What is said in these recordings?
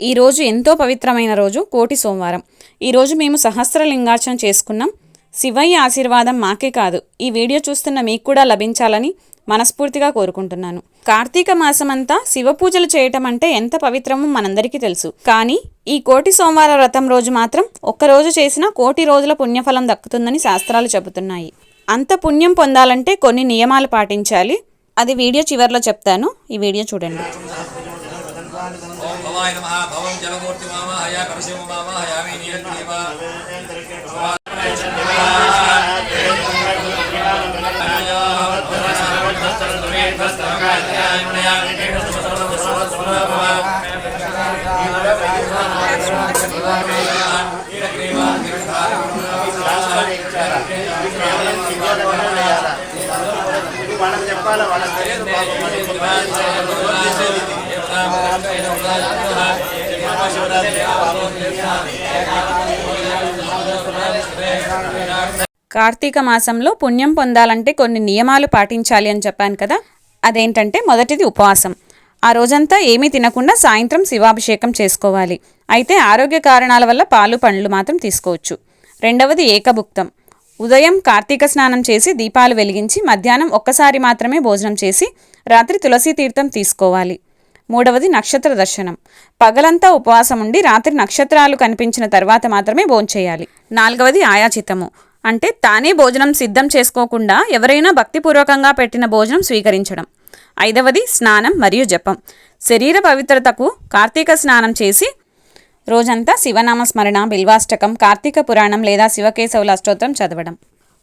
ఈరోజు ఎంతో పవిత్రమైన రోజు కోటి సోమవారం. ఈరోజు మేము సహస్రలింగార్చన చేసుకున్నాం. శివయ్య ఆశీర్వాదం మాకే కాదు. ఈ వీడియో చూస్తున్న మీకు కూడా లభించాలని మనస్ఫూర్తిగా కోరుకుంటున్నాను. కార్తీక మాసమంతా శివ పూజలు చేయటం అంటే ఎంత పవిత్రమో మనందరికీ తెలుసు. కానీ ఈ కోటి సోమవార వ్రతం రోజు మాత్రం ఒక్కరోజు చేసిన కోటి రోజుల పుణ్యఫలం దక్కుతుందని శాస్త్రాలు చెబుతున్నాయి. అంత పుణ్యం పొందాలంటే కొన్ని నియమాలు పాటించాలి. అది వీడియో చివరిలో చెప్తాను. ఈ వీడియో చూడండి. ఓం భవాయ నమః భవం జలమూర్తి మామహయ కలశివ మామహయామి నియంత్రివ వాళ్ళకి చెప్పాలి? వాళ్ళ తెలియదు కార్తీక మాసంలో పుణ్యం పొందాలంటే కొన్ని నియమాలు పాటించాలి అని చెప్పాను కదా. అదేంటంటే మొదటిది ఉపవాసం. ఆ రోజంతా ఏమీ తినకుండా సాయంత్రం శివాభిషేకం చేసుకోవాలి. అయితే ఆరోగ్య కారణాల వల్ల పాలు పండ్లు మాత్రం తీసుకోవచ్చు. రెండవది ఏకభుక్తం. ఉదయం కార్తీక స్నానం చేసి దీపాలు వెలిగించి మధ్యాహ్నం ఒక్కసారి మాత్రమే భోజనం చేసి రాత్రి తులసి తీర్థం తీసుకోవాలి. మూడవది నక్షత్ర దర్శనం. పగలంతా ఉపవాసం ఉండి రాత్రి నక్షత్రాలు కనిపించిన తర్వాత మాత్రమే భోంచేయాలి నాలుగవది ఆయాచితము. అంటే తానే భోజనం సిద్ధం చేసుకోకుండా ఎవరైనా భక్తిపూర్వకంగా పెట్టిన భోజనం స్వీకరించడం. ఐదవది స్నానం మరియు జపం. శరీర పవిత్రతకు కార్తీక స్నానం చేసి రోజంతా శివనామ స్మరణ బిల్వాష్టకం కార్తీక పురాణం లేదా శివకేశవుల అష్టోత్రం చదవడం.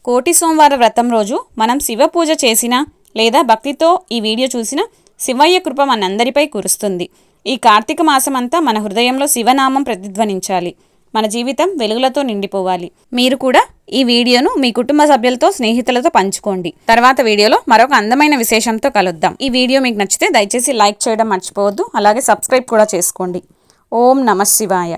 కోటి సోమవార వ్రతం రోజు మనం శివ పూజ చేసినా లేదా భక్తితో ఈ వీడియో చూసినా శివయ్య కృప మనందరిపై కురుస్తుంది. ఈ కార్తీక మాసమంతా మన హృదయంలో శివనామం ప్రతిధ్వనించాలి. మన జీవితం వెలుగులతో నిండిపోవాలి. మీరు కూడా ఈ వీడియోను మీ కుటుంబ సభ్యులతో స్నేహితులతో పంచుకోండి. తర్వాత వీడియోలో మరొక అందమైన విశేషంతో కలుద్దాం. ఈ వీడియో మీకు నచ్చితే దయచేసి లైక్ చేయడం మర్చిపోవద్దు. అలాగే సబ్స్క్రైబ్ కూడా చేసుకోండి. ఓం నమ శివాయ.